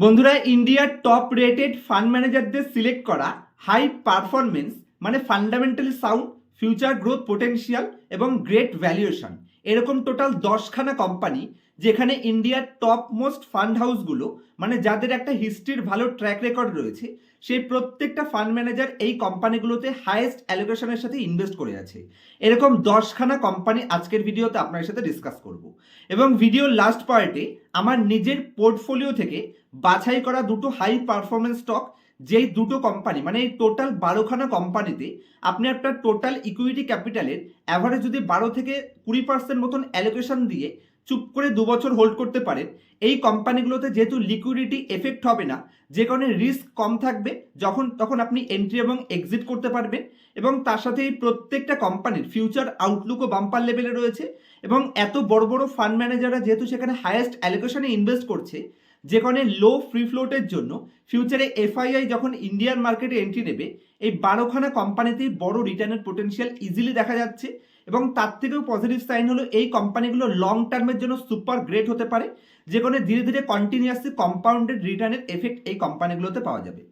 বন্ধুরা ইন্ডিয়ার top rated fund ম্যানেজারদের সিলেক্ট করা হাই পারফরমেন্স মানে fundamental sound future growth potential এবং গ্রেট ভ্যালুয়েশন এরকম টোটাল দশখানা কোম্পানি যেখানে ইন্ডিয়ার টপ মোস্ট ফান্ড হাউসগুলো মানে যাদের একটা হিস্ট্রির ভালো ট্র্যাক রেকর্ড রয়েছে, সেই প্রত্যেকটা ফান্ড ম্যানেজার এই কোম্পানিগুলোতে হাইয়েস্ট অ্যালোকেশনের সাথে ইনভেস্ট করে আছে। এরকম দশখানা কোম্পানি আজকের ভিডিওতে আপনার সাথে ডিসকাস করব। এবং ভিডিওর লাস্ট পার্টে আমার নিজের পোর্টফোলিও থেকে বাছাই করা দুটো হাই পারফরমেন্স স্টক যেই দুটো কোম্পানি মানে এই টোটাল বারোখানা কোম্পানিতে আপনি আপনার টোটাল ইকুইটি ক্যাপিটালের অ্যাভারেজ যদি বারো থেকে কুড়ি পার্সেন্ট মতন অ্যালোকেশন দিয়ে চুপ করে দু বছর হোল্ড করতে পারেন, এই কোম্পানিগুলোতে যেহেতু লিকুইডিটি এফেক্ট হবে না, যে কারণে রিস্ক কম থাকবে, যখন, তখন আপনি এন্ট্রি এবং এক্সিট করতে পারবেন এবং তার সাথে এই প্রত্যেকটা কোম্পানির ফিউচার আউটলুকও বাম্পার লেভেলে রয়েছে এবং এত বড় বড় ফান্ড ম্যানেজাররা যেহেতু সেখানে হায়েস্ট অ্যালোকেশনে ইনভেস্ট করছে যেখানে লো ফ্রি ফ্লোটের জন্য ফিউচারে এফআইআই যখন ইন্ডিয়ান মার্কেটে এন্ট্রি নেবে, এই বারোখানা কোম্পানিতেই বড় রিটার্নের পোটেনশিয়াল ইজিলি দেখা যাচ্ছে এবং তার থেকেও পজিটিভ সাইন হলো এই কোম্পানিগুলো লং টার্মের জন্য সুপার গ্রেট হতে পারে, যেখানে ধীরে ধীরে কন্টিনিউয়াসলি কম্পাউন্ডেড রিটার্নের এফেক্ট এই কোম্পানিগুলোতে পাওয়া যাবে।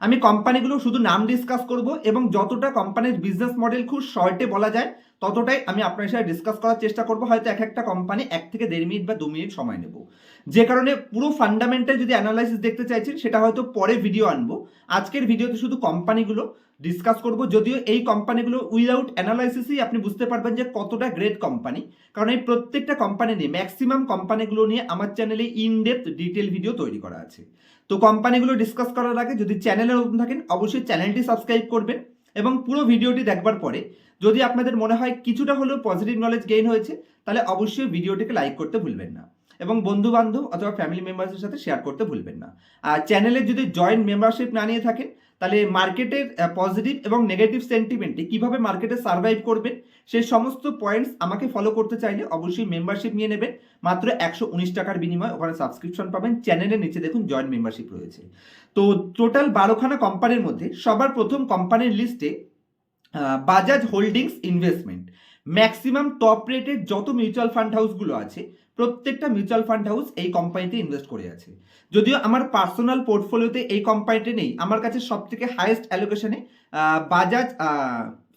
আমি কোম্পানিগুলো শুধু নাম ডিসকাস করব এবং যতটা কোম্পানির বিজনেস মডেল খুব শর্টে বলা যায়, ততটাই আমি আপনার সাথে ডিসকাস করার চেষ্টা করব। হয়তো এক একটা কোম্পানি এক থেকে দেড় মিনিট বা দু মিনিট সময় নেব। যে কারণে পুরো ফান্ডামেন্টাল যদি অ্যানালাইসিস দেখতে চাইছেন, সেটা হয়তো পরে ভিডিও আনব। আজকের ভিডিওতে শুধু কোম্পানিগুলো ডিসকাস করব। যদিও এই কোম্পানিগুলো উইদাউট অ্যানালাইসিসই আপনি বুঝতে পারবেন যে কতটা গ্রেট কোম্পানি কারণ এই প্রত্যেকটা কোম্পানি নিয়ে ম্যাক্সিমাম কোম্পানিগুলো নিয়ে আমার চ্যানেলে ইন ডেপথ ডিটেল ভিডিও তৈরি করা আছে। তো কোম্পানিগুলো ডিসকাস করার আগে যদি চ্যানেলে নতুন থাকেন, অবশ্যই চ্যানেলটি সাবস্ক্রাইব করবেন এবং পুরো ভিডিওটি দেখবার পরে যদি আপনাদের মনে হয় কিছুটা হলেও পজিটিভ নলেজ গেইন হয়েছে, তাহলে অবশ্যই ভিডিওটিকে লাইক করতে ভুলবেন না। এবং বন্ধু বান্ধব অথবা ফ্যামিলি মেম্বার্সের সাথে শেয়ার করতে ভুলবেন না। আর চ্যানেলে যদি জয়েন্ট মেম্বারশিপ না নিয়ে থাকেন, তাহলে মার্কেটের পজিটিভ এবং নেগেটিভ সেন্টিমেন্টে কীভাবে মার্কেটে সার্ভাইভ করবেন সেই সমস্ত পয়েন্টস আমাকে ফলো করতে চাইলে অবশ্যই মেম্বারশিপ নিয়ে নেবেন। মাত্র একশো উনিশ টাকার বিনিময়ে ওখানে সাবস্ক্রিপশন পাবেন। চ্যানেলের নিচে দেখুন জয়েন্ট মেম্বারশিপ রয়েছে। তো টোটাল বারোখানা কোম্পানির মধ্যে সবার প্রথম কোম্পানির লিস্টে Bajaj holdings investment maximum top রেটের যত মিউচুয়াল ফান্ড হাউসগুলো আছে, প্রত্যেকটা মিউচুয়াল ফান্ড হাউস এই কোম্পানিতে ইনভেস্ট করে আছে। যদিও আমার পার্সোনাল পোর্টফোলিওতে এই কোম্পানিটি নেই, আমার কাছে সবথেকে হাইয়েস্ট অ্যালোকেশনে বাজাজ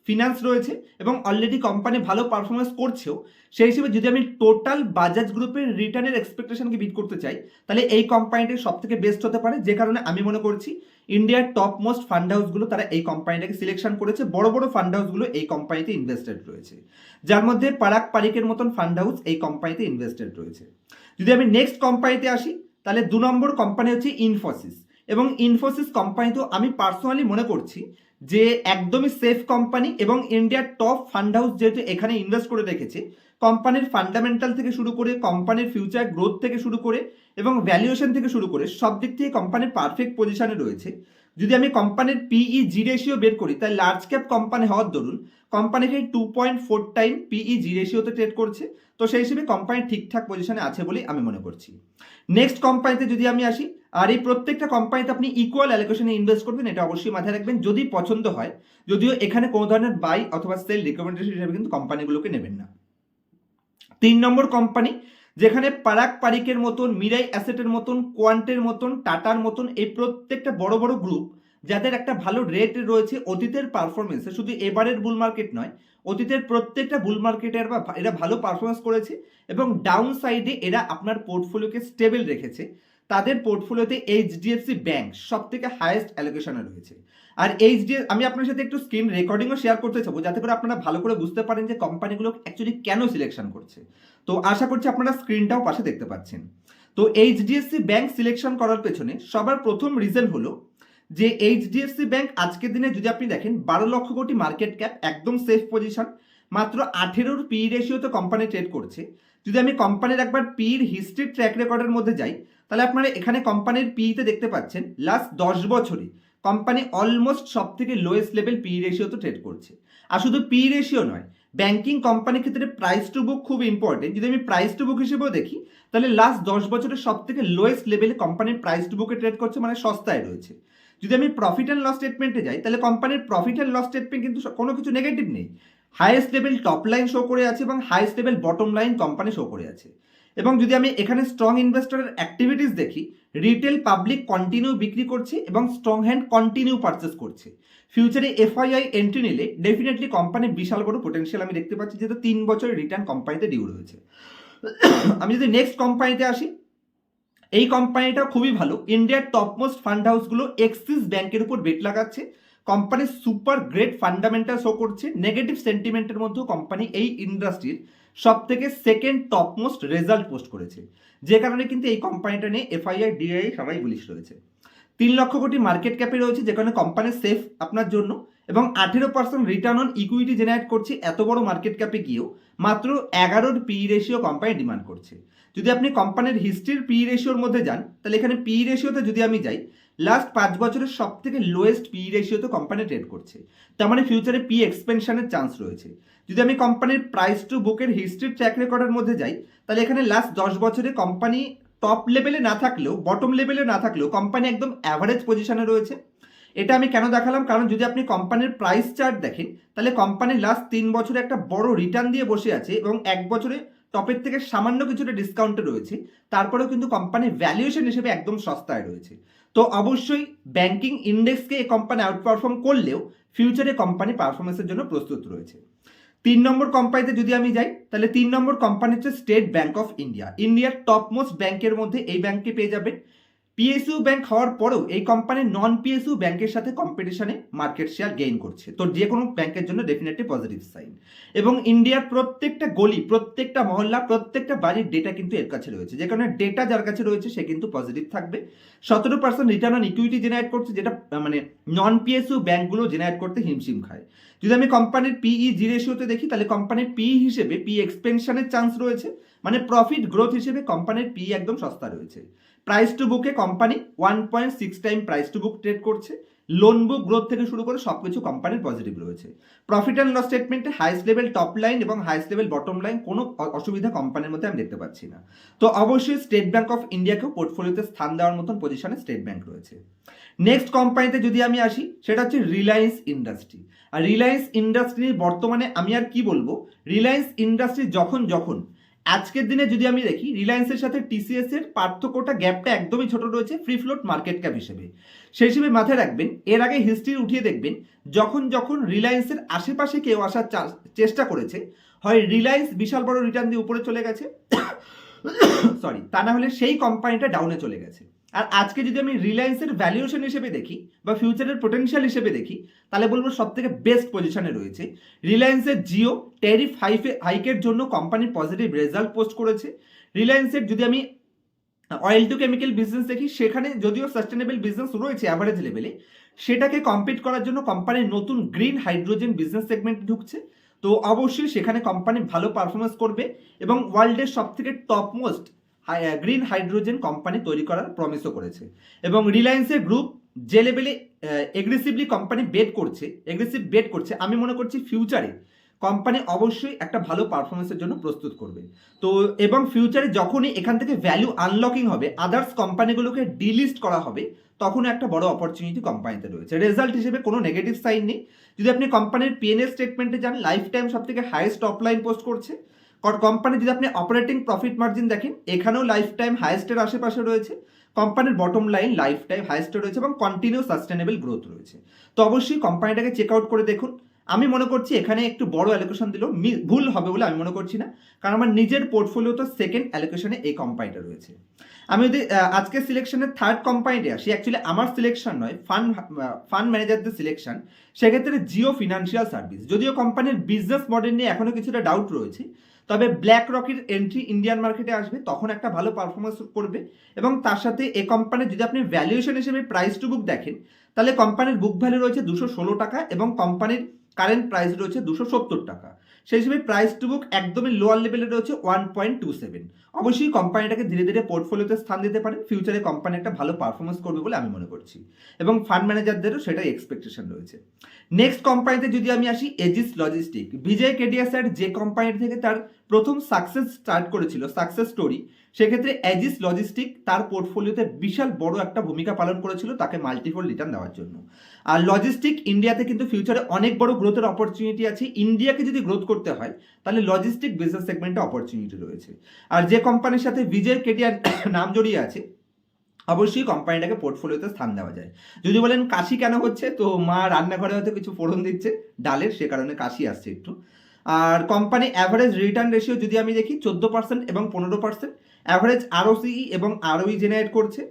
ফিনান্স রয়েছে এবং অলরেডি কোম্পানি ভালো পারফরমেন্স করছেও, সেই হিসেবে যদি আমি টোটাল বাজাজ গ্রুপের রিটার্নের এক্সপেকটেশনকে বিট করতে চাই, তাহলে এই কোম্পানিটি সব থেকে বেস্ট হতে পারে। যে কারণে আমি মনে করছি ইন্ডিয়ার টপ মোস্ট ফান্ড হাউসগুলো তারা এই কোম্পানিটাকে সিলেকশন করেছে। বড় বড় ফান্ড হাউসগুলো এই কোম্পানিতে ইনভেস্টেড রয়েছে। যার মধ্যে পারাক পারিকের মতন ফান্ড হাউস এই কোম্পানিতে ইনভেস্টেড রয়েছে। যদি আমি নেক্সট কোম্পানিতে আসি, তাহলে দু নম্বর কোম্পানি হচ্ছে ইনফোসিস এবং ইনফোসিস কোম্পানি তো আমি পার্সোনালি মনে করছি যে একদমই সেফ কোম্পানি এবং ইন্ডিয়ার টপ ফান্ড হাউস যেহেতু এখানে ইনভেস্ট করে রেখেছে কোম্পানির ফান্ডামেন্টাল থেকে শুরু করে কোম্পানির ফিউচার গ্রোথ থেকে শুরু করে এবং ভ্যালুয়েশন থেকে শুরু করে সব দিক থেকে কোম্পানির পারফেক্ট পজিশনে রয়েছে। যদি আমি কোম্পানির পিই জি রেশিও বের করি, তাহলে লার্জ ক্যাপ কোম্পানি হওয়ার দরুন কোম্পানিকে two point four time PE G রেশিওতে trade করছে। তো সেই হিসেবে কোম্পানি ঠিকঠাক পজিশনে আছে বলেই আমি মনে করছি। নেক্সট কোম্পানিতে যদি আমি আসি আর এই প্রত্যেকটা কোম্পানিতে আপনি ইকুয়াল অ্যালোকেশনে ইনভেস্ট করবেন, এটা অবশ্যই মাথায় রাখবেন। যদি পছন্দ হয়, যদিও এখানে কোনো ধরনের বাই অথবা সেল রিকমেন্ডেশন হিসেবে কিন্তু কোম্পানিগুলোকে নেবেন না। তিন নম্বর কোম্পানি যেখানে পারাক পারিকের মতন, মিরাই অ্যাসেটের মতন, কোয়ান্টের মতন, টাটার মতন এই প্রত্যেকটা বড় বড় গ্রুপ যাদের একটা ভালো রেট রয়েছে অতীতের পারফরমেন্সে শুধু এবারের বুল মার্কেট নয়, অতীতের প্রত্যেকটা বুল মার্কেটের বা, এরা ভালো পারফরমেন্স করেছে এবং ডাউন সাইডে এরা আপনার পোর্টফোলিওকে স্টেবল রেখেছে। তাদের পোর্টফোলিওতে এইচডিএফসি ব্যাংক সব থেকে হায়েস্ট অ্যালোকেশনে রয়েছে। আর এইচডিএফ আমি আপনার সাথে একটু স্ক্রিন রেকর্ডিংও শেয়ার করতে চাবো, যাতে করে আপনারা ভালো করে বুঝতে পারেন যে কোম্পানিগুলো অ্যাকচুয়ালি কেন সিলেকশন করছে। তো আশা করছি আপনারা স্ক্রিনটাও পাশে দেখতে পাচ্ছেন। তো এইচডিএফসি ব্যাংক সিলেকশন করার পেছনে সবার প্রথম রিজন হলো যে এইচডিএফসি ব্যাংক আজকের দিনে যদি আপনি দেখেন, বারো লক্ষ কোটি মার্কেট ক্যাপ একদম সেফ পজিশন মাত্র আঠেরোর পি রেশিওতে কোম্পানি ট্রেড করছে। যদি আমি কোম্পানির একবার পির হিস্ট্রি ট্র্যাক রেকর্ডের মধ্যে যাই, তাহলে আপনারা এখানে কোম্পানির পিতে দেখতে পাচ্ছেন লাস্ট দশ বছরে কোম্পানি অলমোস্ট সব থেকে লোয়েস্ট লেভেল পি রেশিওতে ট্রেড করছে। আর শুধু পি রেশিও নয় ব্যাংকিং কোম্পানির ক্ষেত্রে প্রাইস টু বুক খুব ইম্পর্টেন্ট যদি আমি প্রাইস টু বুক হিসেবেও দেখি, তাহলে লাস্ট দশ বছরের সব থেকে লোয়েস্ট লেভেলে কোম্পানির প্রাইস টু বুকে ট্রেড করছে মানে সস্তায় রয়েছে। যদি আমি প্রফিট অ্যান্ড লস স্টেটমেন্টে যাই, তাহলে কোম্পানির প্রফিট অ্যান্ড লস স্টেটমেন্ট কিন্তু কোনো কিছু নেগেটিভ নেই। Highest level top line show করে আছে এবং highest level bottom line company show করে আছে। এবং যদি আমি এখানে স্ট্রং ইনভেস্টরের অ্যাক্টিভিটিস দেখি রিটেল পাবলিক কন্টিনিউ বিক্রি করছে এবং স্ট্রং হ্যান্ড কন্টিনিউ পারচেস করছে। ফিউচারে এফআইআই এন্ট্রি নিলে ডেফিনেটলি কোম্পানির বিশাল বড় পোটেনশিয়াল আমি দেখতে পাচ্ছি, যেহেতু তিন বছরের রিটার্ন কোম্পানিতে ডিউ রয়েছে। আমি যদি নেক্সট কোম্পানিতে আসি, এই কোম্পানিটা খুবই ভালো। ইন্ডিয়ার টপ মোস্ট ফান্ড হাউসগুলো এক্সিস ব্যাংকের উপর বেট লাগাচ্ছে। কোম্পানির সুপার গ্রেট ফান্ডামেন্টাল শো করছে। নেগেটিভ সেন্টিমেন্টের মধ্যেও কোম্পানি এই ইন্ডাস্ট্রির সব থেকে second top most result post করেছে। যে কারণে কিন্তু এই কোম্পানিটা নিয়ে এফআইআই ডিআই সবাই বুলিশ রয়েছে। তিন লক্ষ কোটি মার্কেট ক্যাপে রয়েছে যেখানে কোম্পানি সেফ আপনার জন্য এবং আঠেরো percent return on equity generate করছে এত বড় মার্কেট ক্যাপে গিয়েও। মাত্র এগারোর পি রেশিও কোম্পানি ডিমান্ড করছে। যদি আপনি কোম্পানির হিস্ট্রির পি রেশিওর মধ্যে যান, তাহলে এখানে পি রেশিওতে যদি আমি যাই লাস্ট পাঁচ বছরের সব থেকে লোয়েস্ট পি রেশিওতে কোম্পানি ট্রেড করছে। তার মানে ফিউচারে পি এক্সপেনশনের চান্স রয়েছে। যদি আমি কোম্পানির প্রাইস টু বুকের হিস্ট্রির ট্র্যাক রেকর্ডের মধ্যে যাই, তাহলে এখানে লাস্ট দশ বছরে কোম্পানি টপ লেভেলে না থাকলেও বটম লেভেলে না থাকলেও কোম্পানি একদম অ্যাভারেজ পজিশনে রয়েছে। এটা আমি কেন দেখালাম? কারণ যদি আপনি কোম্পানির প্রাইস চার্ট দেখেন, তাহলে কোম্পানির লাস্ট তিন বছরে একটা বড় রিটার্ন দিয়ে বসে আছে এবং এক বছরে টপের থেকে সামান্য কিছুটা ডিসকাউন্টে রয়েছে। তারপরেও কিন্তু কোম্পানির ভ্যালুয়েশন হিসেবে একদম সস্তায় রয়েছে। তো অবশ্যই ব্যাংকিং ইন্ডেক্সকে এই কোম্পানি আউট পারফর্ম করলেও ফিউচারে কোম্পানি পারফরমেন্সের জন্য প্রস্তুত রয়েছে। তিন নম্বর কোম্পানিতে যদি আমি যাই, তাহলে তিন নম্বর কোম্পানি হচ্ছে স্টেট ব্যাংক অফ ইন্ডিয়া ইন্ডিয়ার টপ মোস্ট ব্যাংকের মধ্যে এই ব্যাংকে পেয়ে যাবেন। পিএসইউ ব্যাংক হওয়ার পরেও এই কোম্পানি নন পিএসইউ ব্যাংকের সাথে কম্পিটিশনে মার্কেট শেয়ার গেইন করছে। তো যে কোনো ব্যাংকের জন্য ডেফিনেটলি পজিটিভ সাইন এবং ইন্ডিয়ার প্রত্যেকটা গলি, প্রত্যেকটা মহল্লা, প্রত্যেকটা বাড়ির ডেটা কিন্তু এর কাছে রয়েছে। যে কারণে ডেটা যার কাছে রয়েছে, সে কিন্তু পজিটিভ থাকবে। সতেরো percent return on equity generate করছে, যেটা মানে নন পিএসইউ ব্যাংকগুলো জেনারেট করতে হিমশিম খায়। যদি আমি কোম্পানির পিই জি রেশিওতে দেখি, তাহলে কোম্পানির পি হিসেবে পি এক্সপেনশনের চান্স রয়েছে। মানে প্রফিট গ্রোথ হিসেবে কোম্পানির পি একদম সস্তা রয়েছে। প্রাইস টু বুকে company one point six time price to book trade করছে। লোন বুক গ্রোথ থেকে শুরু করে সব কিছু কোম্পানির পজিটিভ রয়েছে প্রফিট অ্যান্ড লস স্টেটমেন্টে হাইস্ট লেভেল টপ লাইন এবং হাইস্ট লেভেল বটম লাইন কোনো অসুবিধা কোম্পানির মধ্যে আমি দেখতে পাচ্ছি না। তো অবশ্যই স্টেট ব্যাঙ্ক অফ ইন্ডিয়াকেও পোর্টফোলিওতে স্থান দেওয়ার মতন পজিশনে স্টেট ব্যাঙ্ক রয়েছে। নেক্সট কোম্পানিতে যদি আমি আসি, সেটা হচ্ছে রিলায়েন্স ইন্ডাস্ট্রি আর রিলায়েন্স ইন্ডাস্ট্রি বর্তমানে আমি আর কি বলব? রিলায়েন্স ইন্ডাস্ট্রি যখন যখন আজকের দিনে যদি আমি দেখি রিলায়েন্সের সাথে টিসিএস এর পার্থক্যটা গ্যাপটা একদমই ছোট রয়েছে ফ্রি ফ্লোট মার্কেট ক্যাপ হিসেবে। সেই হিসেবে মাথায় রাখবেন, এর আগে হিস্ট্রি উঠিয়ে দেখবেন, যখন যখন রিলায়েন্সের আশেপাশে কেউ আসার চেষ্টা করেছে, হয় রিলায়েন্স বিশাল বড় রিটার্ন দিয়ে উপরে চলে গেছে সরি তা না হলে সেই কোম্পানিটা ডাউনে চলে গেছে। আর আজকে যদি আমি রিলায়েন্সের ভ্যালুয়েশন হিসেবে দেখি বা ফিউচারের পোটেনশিয়াল হিসেবে দেখি, তাহলে বলব সব থেকে বেস্ট পজিশনে রয়েছে। রিলায়েন্সের জিও ট্যারিফ হাইফে হাইকের জন্য কোম্পানি পজিটিভ রেজাল্ট পোস্ট করেছে। রিলায়েন্সের যদি আমি অয়েল টু কেমিক্যাল বিজনেস দেখি, সেখানে যদিও সাস্টেনেবল বিজনেস রয়েছে অ্যাভারেজ লেভেলে সেটাকে কম্পিট করার জন্য কোম্পানির নতুন গ্রিন হাইড্রোজেন বিজনেস সেগমেন্ট ঢুকছে। তো অবশ্যই সেখানে কোম্পানি ভালো পারফরমেন্স করবে এবং ওয়ার্ল্ডের সব থেকে top most green hydrogen company তৈরি করার প্রমিসও করেছে। এবং রিলায়েন্সের গ্রুপ যে লেভেলে এগ্রেসিভলি কোম্পানি বেট করছে এগ্রেসিভ বেট করছে, আমি মনে করছি ফিউচারে কোম্পানি অবশ্যই একটা ভালো পারফরমেন্সের জন্য প্রস্তুত করবে। তো, এবং ফিউচারে যখনই এখান থেকে ভ্যালু আনলকিং হবে আদার্স কোম্পানিগুলোকে ডিলিস্ট করা হবে তখন একটা বড় অপরচুনিটি কোম্পানিতে রয়েছে। রেজাল্ট হিসেবে কোনো নেগেটিভ সাইন নেই। যদি আপনি কোম্পানির পিএনএল স্টেটমেন্টে যান লাইফ টাইম সব থেকে হাইয়েস্ট টপ পোস্ট করছে। কোম্পানি যদি আপনি অপারেটিং প্রফিট মার্জিন দেখেন এখানেও লাইফ টাইম হাইয়েস্টের আশেপাশে রয়েছে। কোম্পানির বটম লাইন লাইফ টাইম হাইয়েস্টে রয়েছে এবং কন্টিনিউ সাস্টেনেবল গ্রোথ রয়েছে। তো অবশ্যই কোম্পানিটাকে চেক আউট করে দেখুন। আমি মনে করছি এখানে একটু বড় অ্যালোকেশন দিলেও মি- ভুল হবে বলে আমি মনে করছি না। কারণ আমার নিজের পোর্টফোলিও তো সেকেন্ড অ্যালোকেশনে এই কোম্পানিটা রয়েছে। আমি যদি আহ, আজকের সিলেকশনের থার্ড কোম্পানিতে আসি অ্যাকচুয়ালি আমার সিলেকশন নয় ফান্ড ফান্ড ম্যানেজারদের সিলেকশন সেক্ষেত্রে জিও ফিনান্সিয়াল সার্ভিস যদিও কোম্পানির বিজনেস মডেল নিয়ে এখনও কিছুটা ডাউট রয়েছে তবে ব্ল্যাক রকের এন্ট্রি ইন্ডিয়ান মার্কেটে আসবে, তখন একটা ভালো পারফরমেন্স করবে এবং তার সাথে এ কোম্পানির যদি আপনি ভ্যালুয়েশন হিসেবে প্রাইস টু বুক দেখেন, তাহলে কোম্পানির বুক ভ্যালু রয়েছে দুশো ষোলো টাকা এবং কোম্পানির কারেন্ট প্রাইস রয়েছে দুশো সত্তর টাকা। সেই হিসেবে প্রাইস টু বুক একদমই লোয়ার লেভেলে রয়েছে ওয়ান পয়েন্ট টু সেভেন অবশ্যই কোম্পানিটাকে ধীরে ধীরে পোর্টফোলিওতে স্থান দিতে পারেন। ফিউচারে কোম্পানি একটা ভালো পারফরমেন্স করবে বলে আমি মনে করছি। এবং ফান্ড ম্যানেজারদেরও সেটাই এক্সপেকটেশন রয়েছে। নেক্সট কোম্পানিতে যদি আমি আসি Aegis logistic Vijay Kedia sir যে কোম্পানি থেকে তার প্রথম সাকসেস স্টার্ট করেছিল সাকসেস স্টোরি সেক্ষেত্রে অ্যাজিস লজিস্টিক তার পোর্টফোলিওতে বিশাল বড় একটা ভূমিকা পালন করেছিল তাকে মাল্টিপল রিটার্ন দেওয়ার জন্য। আর লজিস্টিক ইন্ডিয়াতে কিন্তু ফিউচারে অনেক বড় গ্রোথের অপরচুনিটি আছে। ইন্ডিয়াকে যদি গ্রোথ করতে হয়, তাহলে লজিস্টিক বিজনেস সেগমেন্টে অপরচুনিটি রয়েছে। আর যে কোম্পানির সাথে বিজয় কেটিয়ার নাম জড়িয়ে আছে, অবশ্যই কোম্পানিটাকে পোর্টফোলিওতে স্থান দেওয়া যায়। যদি বলেন কাশি কেন হচ্ছে, তো মা রান্নাঘরে হয়তো কিছু ফোড়ন দিচ্ছে, ডালের, সে কারণে কাশি আসছে একটু। আর কোম্পানি অ্যাভারেজ রিটার্ন রেশিও যদি আমি দেখি, চোদ্দ পার্সেন্ট এবং পনেরো পার্সেন্ট অ্যাভারেজ আরওসিই এবং আরওই জেনারেট করছে।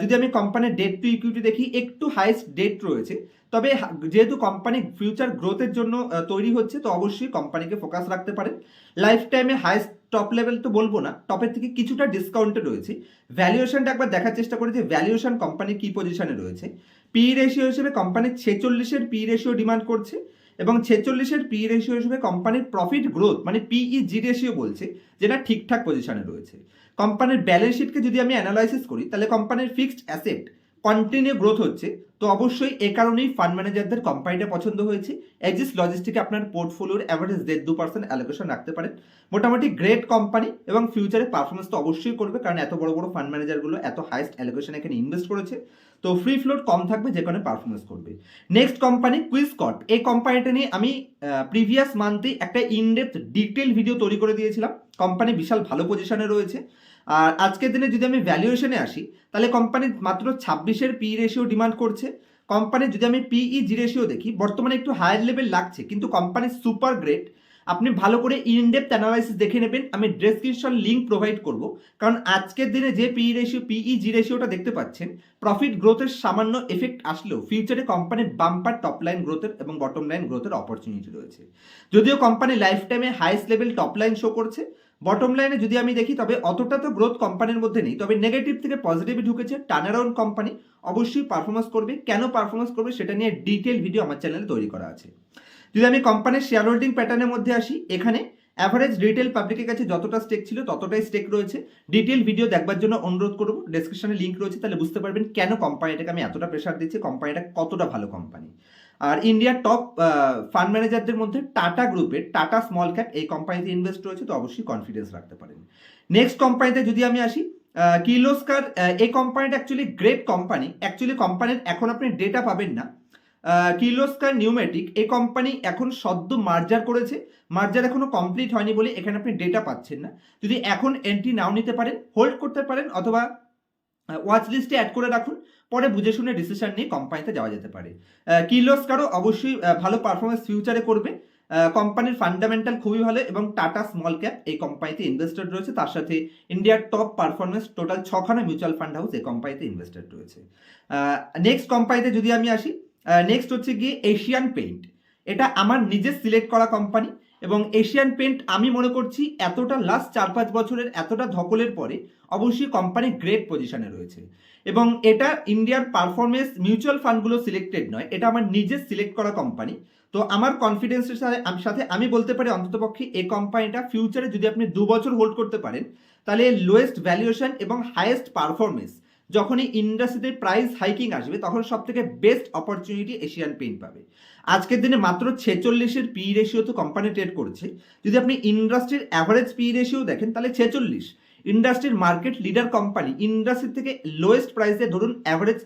যদি আমি কোম্পানির ডেট টু ইকুইটি দেখি, একটু হাইস্ট ডেট রয়েছে। তবে যেহেতু কোম্পানি ফিউচার গ্রোথের জন্য তৈরি হচ্ছে, তো অবশ্যই কোম্পানিকে ফোকাস রাখতে পারেন। লাইফ টাইমে হাইস্ট টপ লেভেল তো বলব না টপের থেকে কিছুটা ডিসকাউন্টে রয়েছে। ভ্যালুয়েশনটা একবার দেখার চেষ্টা করি যে ভ্যালুয়েশন কোম্পানি কী পজিশনে রয়েছে। পি রেশিও হিসেবে কোম্পানি ছেচল্লিশের পি রেশিও ডিমান্ড করছে এবং ছেচল্লিশের পি রেশিও হিসেবে কোম্পানির প্রফিট গ্রোথ মানে পিই জি রেশিও বলছে, যেটা ঠিকঠাক পজিশনে রয়েছে। কোম্পানির ব্যালেন্স শিটকে যদি আমি অ্যানালাইসিস করি, তাহলে কোম্পানির ফিক্সড অ্যাসেট কন্টিনিউ গ্রোথ হচ্ছে। তো অবশ্যই এ কারণেই ফান্ড ম্যানেজারদের কোম্পানিটা পছন্দ হয়েছে। এক্সিস লজিস্টিকে আপনার পোর্টফোলিওর অ্যাভারেজ দেড় দু পার্সেন্ট অ্যালোকেশন রাখতে পারেন। মোটামুটি গ্রেট কোম্পানি এবং ফিউচারে পারফরমেন্স তো অবশ্যই করবে, কারণ এত বড় বড় ফান্ড ম্যানেজারগুলো এত হাইস্ট অ্যালোকেশন এখানে ইনভেস্ট করেছে। তো ফ্রি ফ্লোট কম থাকবে যে কারণে পারফরমেন্স করবে। নেক্সট কোম্পানি কুইজকট এই কোম্পানিটা নিয়ে আমি প্রিভিয়াস মান্থে একটা ইনডেপথ ডিটেল ভিডিও তৈরি করে দিয়েছিলাম। কোম্পানি বিশাল ভালো পজিশনে রয়েছে। আর আজকের দিনে যদি আমি ভ্যালুয়েশনে আসি, তাহলে কোম্পানি মাত্র ছাব্বিশের পি রেশিও ডিমান্ড করছে। কোম্পানির যদি আমি পিই জি রেশিও দেখি, বর্তমানে একটু হায়ার লেভেল লাগছে, কিন্তু কোম্পানি সুপার গ্রেট আপনি ভালো করে ইনডেপথ অ্যানালাইসিস দেখে নেবেন। আমি ডেসক্রিপশন লিঙ্ক প্রোভাইড করব। কারণ আজকের দিনে যে পি রেশিও পিই জি রেশিওটা দেখতে পাচ্ছেন প্রফিট গ্রোথের সামান্য এফেক্ট আসলেও ফিউচারে কোম্পানির বাম্পার টপ লাইন গ্রোথের এবং বটম লাইন গ্রোথের অপরচুনিটি রয়েছে। যদিও কোম্পানি লাইফ টাইমে highest level top line show করছে বটম লাইনে যদি আমি দেখি, তবে অতটা তো গ্রোথ কোম্পানির মধ্যে নেই। তবে নেগেটিভ থেকে পজিটিভে ঢুকেছে টার্নারাউন্ড কোম্পানি অবশ্যই পারফরমেন্স করবে। কেন পারফরমেন্স করবে, সেটা নিয়ে ডিটেল ভিডিও আমার চ্যানেলে তৈরি করা আছে। যদি আমি কোম্পানির শেয়ার হোল্ডিং প্যাটার্নের মধ্যে আসি, এখানে অ্যাভারেজ রিটেল পাবলিকের কাছে যতটা স্টেক ছিল ততটাই স্টেক রয়েছে। ডিটেল ভিডিও দেখবার জন্য অনুরোধ করব ডেসক্রিপশনে লিঙ্ক রয়েছে, তাহলে বুঝতে পারবেন কেন কোম্পানিটাকে আমি এতটা প্রেশার দিচ্ছি কোম্পানিটা কতটা ভালো কোম্পানি আর ইন্ডিয়ার টপ ফান্ড ম্যানেজারদের মধ্যে টাটা গ্রুপের টাটা স্মল ক্যাপ এই কোম্পানিতে ইনভেস্ট রয়েছে, তো অবশ্যই কনফিডেন্স রাখতে পারেন। নেক্সট কোম্পানিতে যদি আমি আসি কিলোস্কার এই কোম্পানিটা অ্যাকচুয়ালি গ্রেট কোম্পানি অ্যাকচুয়ালি কোম্পানির এখন আপনি ডেটা পাবেন না কিলোস্কার নিউমেটিক এই কোম্পানি এখন সদ্য মার্জার করেছে। মার্জার এখনও কমপ্লিট হয়নি বলে এখানে আপনি ডেটা পাচ্ছেন না। যদি এখন এন্ট্রি নাও নিতে পারেন হোল্ড করতে পারেন অথবা ওয়াচ লিস্টে অ্যাড করে রাখুন, পরে বুঝে শুনে ডিসিশন নিয়ে কোম্পানিতে যাওয়া যেতে পারে। কিলোস্কারও অবশ্যই ভালো পারফরমেন্স ফিউচারে করবে। কোম্পানির ফান্ডামেন্টাল খুবই ভালো এবং টাটা স্মল ক্যাপ এই কোম্পানিতে ইনভেস্টেড রয়েছে। তার সাথে ইন্ডিয়ার টপ পারফরমেন্স টোটাল ছখানা মিউচুয়াল ফান্ড হাউস এই কোম্পানিতে ইনভেস্টেড রয়েছে। নেক্সট কোম্পানিতে যদি আমি আসি নেক্সট হচ্ছে গিয়ে এশিয়ান পেইন্ট এটা আমার নিজের সিলেক্ট করা কোম্পানি এবং এশিয়ান পেন্ট আমি মনে করছি এতটা লাস্ট চার পাঁচ বছরের, এতটা ধকলের পরে অবশ্যই কোম্পানি গ্রেট পজিশনে রয়েছে। এবং এটা ইন্ডিয়ার পারফরমেন্স মিউচুয়াল ফান্ডগুলো সিলেক্টেড নয়, এটা আমার নিজের সিলেক্ট করা কোম্পানি তো আমার কনফিডেন্সের সাথে সাথে আমি বলতে পারি অন্ততপক্ষে এই কোম্পানিটা ফিউচারে যদি আপনি দু বছর হোল্ড করতে পারেন, তাহলে লোয়েস্ট ভ্যালুয়েশন এবং হাইয়েস্ট পারফরমেন্স যখনই ইন্ডাস্ট্রিতে প্রাইস হাইকিং আসবে, তখন সব থেকে বেস্ট অপরচুনিটি এশিয়ান পেইন্ট পাবে। আজকের দিনে মাত্র ছেচল্লিশের পি রেশিও তো কোম্পানি ট্রেড করছে। যদি আপনি ইন্ডাস্ট্রির অ্যাভারেজ পি রেশিও দেখেন, তাহলে ছেচল্লিশ। ইন্ডাস্ট্রির মার্কেট লিডার কোম্পানি ইন্ডাস্ট্রি থেকে লোয়েস্ট প্রাইসে ধরুন অ্যাভারেজ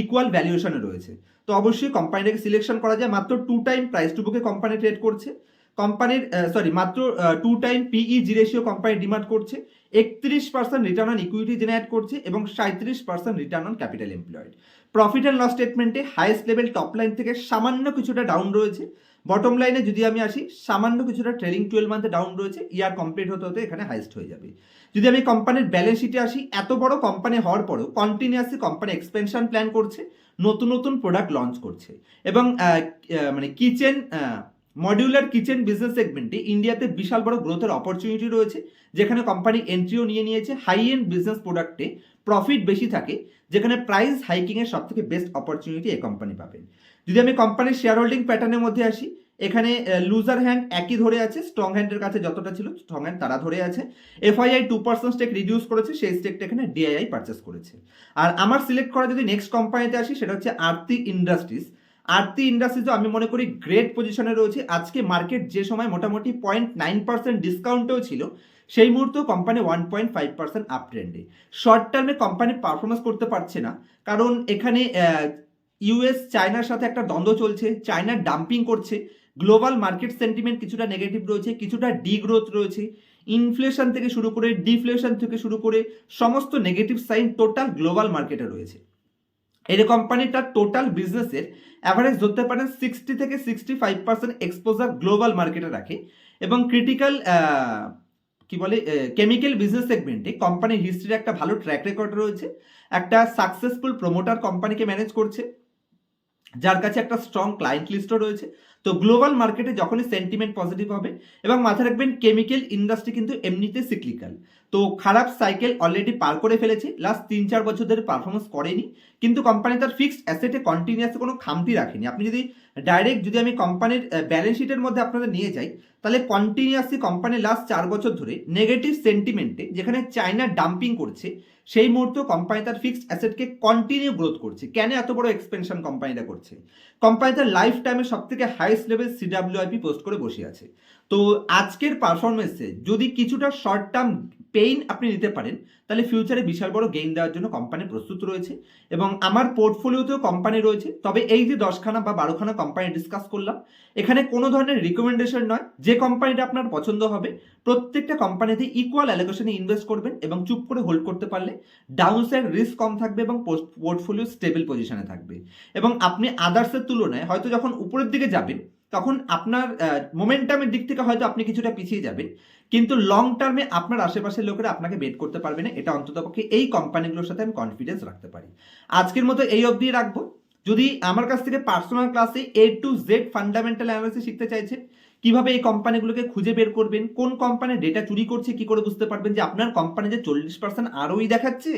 ইকুয়াল ভ্যালুয়েশনে রয়েছে। তো অবশ্যই কোম্পানিটাকে সিলেকশন করা যায়। মাত্র টু টাইম প্রাইস টু বুকে কোম্পানি ট্রেড করছে। কোম্পানির সরি মাত্র two time PE G ratio company demand করছে, একত্রিশ percent return on equity generate করছে এবং সাঁত্রিশ percent return on capital employed profit and loss স্টেটমেন্টে হাইয়েস্ট লেভেল টপ লাইন থেকে সামান্য কিছুটা ডাউন রয়েছে। বটম লাইনে যদি আমি আসি, সামান্য কিছুটা ট্রেলিং টুয়েলভ মান্থে ডাউন রয়েছে ইয়ার কমপ্লিট হতে হতে এখানে হাইস্ট হয়ে যাবে। যদি আমি কোম্পানির ব্যালেন্স শিটে আসি, এত বড় কোম্পানি হওয়ার পরেও কন্টিনিউয়াসলি কোম্পানি এক্সপেনশন প্ল্যান করছে, নতুন নতুন প্রোডাক্ট লঞ্চ করছে এবং মানে কিচেন মডিউলার কিচেন বিজনেস সেগমেন্টে ইন্ডিয়াতে বিশাল বড় গ্রোথের অপরচুনিটি রয়েছে, যেখানে কোম্পানি এন্ট্রিও নিয়ে নিয়েছে হাই এন্ড বিজনেস প্রোডাক্টে প্রফিট বেশি থাকে, যেখানে প্রাইস হাইকিংয়ের সব থেকে বেস্ট অপরচুনিটি এই কোম্পানি পাবেন। যদি আমি কোম্পানির শেয়ার হোল্ডিং প্যাটার্নের মধ্যে আসি, এখানে লুজার হ্যান্ড একই ধরে আছে স্ট্রং হ্যান্ডের কাছে যতটা ছিল স্ট্রং হ্যান্ড তারা ধরে আছে। FII two percent stake reduce করেছে, সেই স্টেকটা এখানে ডিআইআই পারচেস করেছে। আর আমার সিলেক্ট করা যদি নেক্সট কোম্পানিতে আসি, সেটা হচ্ছে আরতি ইন্ডাস্ট্রিজ আরতি ইন্ডাস্ট্রিজও আমি মনে করি গ্রেট পজিশনে রয়েছে। আজকে মার্কেট যে সময় মোটামুটি পয়েন্ট নাইন পার্সেন্ট ডিসকাউন্টেও ছিল, সেই মুহূর্তেও company one point five percent up ট্রেন্ডে শর্ট টার্মে কোম্পানি পারফরমেন্স করতে পারছে না, কারণ এখানে ইউএস চায়নার সাথে একটা দ্বন্দ্ব চলছে। চায়না ডাম্পিং করছে। গ্লোবাল মার্কেট সেন্টিমেন্ট কিছুটা নেগেটিভ রয়েছে, কিছুটা ডিগ্রোথ রয়েছে। ইনফ্লেশন থেকে শুরু করে ডিফ্লেশন থেকে শুরু করে, সমস্ত নেগেটিভ সাইন টোটাল গ্লোবাল মার্কেটে রয়েছে। এই কোম্পানিটার টোটাল বিজনেসের অ্যাভারেজ ধরতে পারেন সিক্সটি থেকে sixty five percent exposure global মার্কেটে রাখে এবং ক্রিটিক্যাল কি বলে কেমিক্যাল বিজনেস সেগমেন্টে কোম্পানির হিস্ট্রির একটা ভালো ট্র্যাক রেকর্ড রয়েছে। একটা সাকসেসফুল প্রমোটার কোম্পানিকে ম্যানেজ করছে। যার কাছে একটা স্ট্রং ক্লায়েন্ট লিস্টও রয়েছে। তো গ্লোবাল মার্কেটে যখনই সেন্টিমেন্ট পজিটিভ হবে এবং মাথায় রাখবেন কেমিক্যাল ইন্ডাস্ট্রি কিন্তু এমনিতে সিক্লিক্যাল তো খারাপ সাইকেল অলরেডি পার করে ফেলেছে। লাস্ট তিন চার বছর ধরে পারফরমেন্স করেনি। কিন্তু কোম্পানি তার ফিক্সড অ্যাসেটে কন্টিনিউয়াস কোনো খামতি রাখেনি। আপনি যদি ডাইরেক্ট যদি আমি কোম্পানির ব্যালেন্স শিটের মধ্যে আপনাদের নিয়ে যাই, তাহলে কন্টিনিউয়াসলি কোম্পানি লাস্ট চার বছর ধরে নেগেটিভ সেন্টিমেন্টে যেখানে চায়না ডাম্পিং করছে সেই মুহূর্তে কোম্পানি তার ফিক্সড অ্যাসেটকে কন্টিনিউ গ্রোথ করছে। কেন এত বড় এক্সপেনশন কোম্পানিটা করছে? কোম্পানি তার লাইফ টাইমে সব থেকে হাইস্ট লেভেল সিডাব্লিউআইপি পোস্ট করে বসে আছে। তো আজকের পারফরমেন্সে যদি কিছুটা শর্ট টার্ম পেইন আপনি নিতে পারেন, তাহলে ফিউচারে বিশাল বড় গেইন দেওয়ার জন্য কোম্পানি প্রস্তুত রয়েছে। এবং আমার পোর্টফোলিওতেও কোম্পানি রয়েছে, তবে এই যে দশখানা বা বারোখানা কোম্পানি ডিসকাস করলাম, এখানে কোনো ধরনের রিকমেন্ডেশন নয়, যে কোম্পানিটা আপনার পছন্দ হবে, প্রত্যেকটা কোম্পানিতে ইকুয়াল অ্যালোকেশনে ইনভেস্ট করবেন এবং চুপ করে হোল্ড করতে পারলে ডাউন সাইড রিস্ক কম থাকবে এবং পোর্টফোলিও স্টেবল পজিশনে থাকবে। এবং আপনি আদার্সের তুলনায় হয়তো যখন উপরের দিকে যাবেন তখন আপনার মোমেন্টামের দিক থেকে হয়তো আপনি কিছুটা পিছিয়ে যাবেন, কিন্তু লং টার্মে আপনার আশেপাশের লোকেরা আপনাকে বেট করতে পারবে না, এটা অন্ততপক্ষে এই কোম্পানিগুলোর সাথে আমি কনফিডেন্স রাখতে পারি। আজকের মতো এই অবধি রাখব। যদি আমার কাছ থেকে পার্সোনাল ক্লাসে A to Z fundamental analysis শিখতে চাইছেন কীভাবে এই কোম্পানিগুলোকে খুঁজে বের করবেন, কোন কোম্পানি ডেটা চুরি করছে, কি করে বুঝতে পারবেন যে আপনার কোম্পানি যে চল্লিশ পার্সেন্ট আরোই দেখাচ্ছে,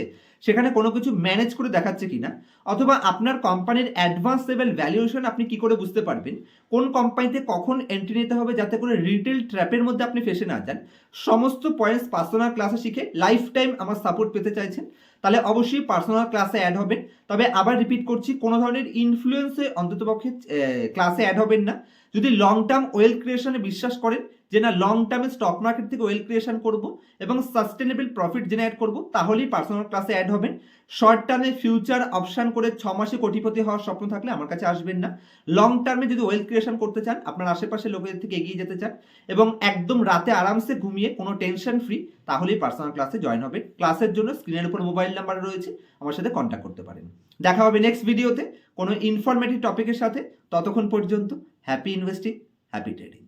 সেখানে কোনো কিছু ম্যানেজ করে দেখাচ্ছে কিনা? অথবা আপনার কোম্পানির অ্যাডভান্স লেভেল ভ্যালুয়েশন আপনি কি করে বুঝতে পারবেন? কোন কোম্পানিতে কখন এন্ট্রি নিতে হবে যাতে করে রিটেল ট্র্যাপের মধ্যে আপনি ফেসে না যান? সমস্ত পয়েন্টস পার্সোনাল ক্লাসে শিখে লাইফ টাইম আমার সাপোর্ট পেতে চাইছেন। তাহলে অবশ্যই পার্সোনাল ক্লাসে অ্যাড হবেন। তবে আবার রিপিট করছি, কোনো ধরনের ইনফ্লুয়েন্সে অন্ততপক্ষে ক্লাসে অ্যাড হবেন না। যদি লং টার্ম ওয়েল ক্রিয়েশনে বিশ্বাস করেন, যে না লং টার্মে স্টক মার্কেট থেকে ওয়েল ক্রিয়েশন করব এবং সাস্টেনেবল প্রফিট জেনারেট করব, তাহলেই পার্সোনাল ক্লাসে অ্যাড হবেন। শর্ট টার্মে ফিউচার অপশান করে ছ মাসে কোটিপতি হওয়ার স্বপ্ন থাকলে আমার কাছে আসবেন না। লং টার্মে যদি ওয়েল ক্রিয়েশন করতে চান, আপনার আশেপাশে লোকেদের থেকে এগিয়ে যেতে চান এবং একদম রাতে আরামসে ঘুমিয়ে কোনো টেনশন ফ্রি তাহলেই পার্সোনাল ক্লাসে জয়েন হবেন। ক্লাসের জন্য স্ক্রিনের উপর মোবাইল নাম্বার রয়েছে, আমার সাথে কন্ট্যাক্ট করতে পারেন। দেখা হবে নেক্সট ভিডিওতে কোনো ইনফরমেটিভ টপিকের সাথে। ততক্ষণ পর্যন্ত হ্যাপি ইনভেস্টিং হ্যাপি ট্রেডিং